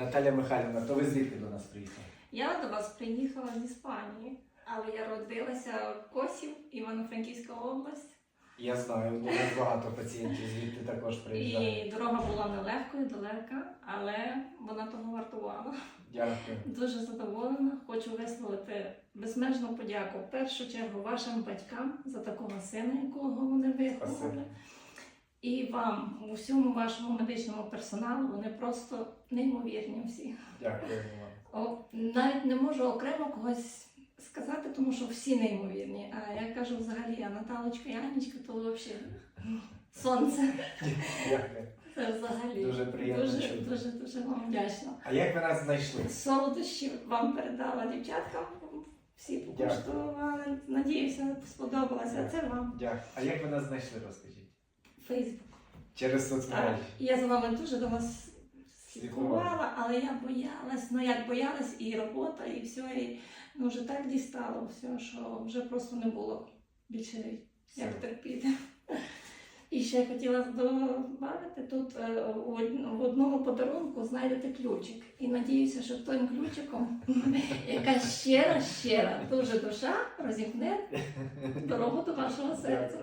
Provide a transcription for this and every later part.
Наталя Михайлівна, то ви звідки до нас приїхали? Я до вас приїхала з Іспанії, але я родилася в Косів, Івано-Франківська область. Я знаю, дуже багато пацієнтів звідти також приїжджають. І дорога була нелегкою, далека, але вона того вартувала. Дякую. Дуже задоволена. Хочу висловити безмежну подяку в першу чергу вашим батькам за такого сина, якого вони виховали. І вам, усьому вашому медичному персоналу, вони просто неймовірні всі. Дякую вам. Навіть не можу окремо когось сказати, тому що всі неймовірні. А я кажу взагалі, а Наталочка і Анічка, то взагалі сонце. Дякую. Це взагалі Дуже приємно дуже, чути. дуже, дуже вам вдячна. А як ви нас знайшли? Солодощі вам передала дівчаткам. Всі покуштували. Надіюся, сподобалося. Це вам. Дякую. А як ви нас знайшли, розкажіть? Фейсбук. Через соцмережі. Я за вами дуже до вас слідкувала, але я боялась, ну як боялась, і робота, і все, і ну вже так дістало все, що вже просто не було більше як терпіти. І ще я хотіла додати, тут е, в одного подарунку знайдете ключик. І надіюся, що тим ключиком, яка щира, щира, дуже душа розімкне дорогу до вашого серця.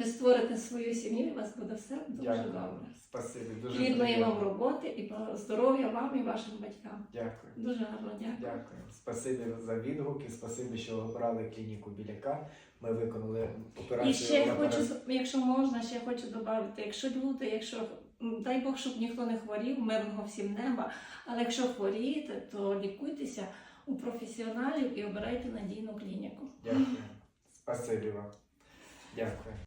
Ви створите свою сім'ю, і у вас буде все дуже Дякую. добре. Спасибі. Дуже Плідної вам роботи і здоров'я вам і вашим батькам. Дякую. Дуже гарно дякую. Дякую. Спасибі за відгуки, спасибі, що обрали клініку біляка. Ми виконали операцію. І ще я хочу, якщо можна, ще хочу додати, якщо люди, якщо дай Бог, щоб ніхто не хворів, мирного всім неба. Але якщо хворієте, то лікуйтеся у професіоналів і обирайте надійну клініку. Дякую. Спасибі вам. Дякую.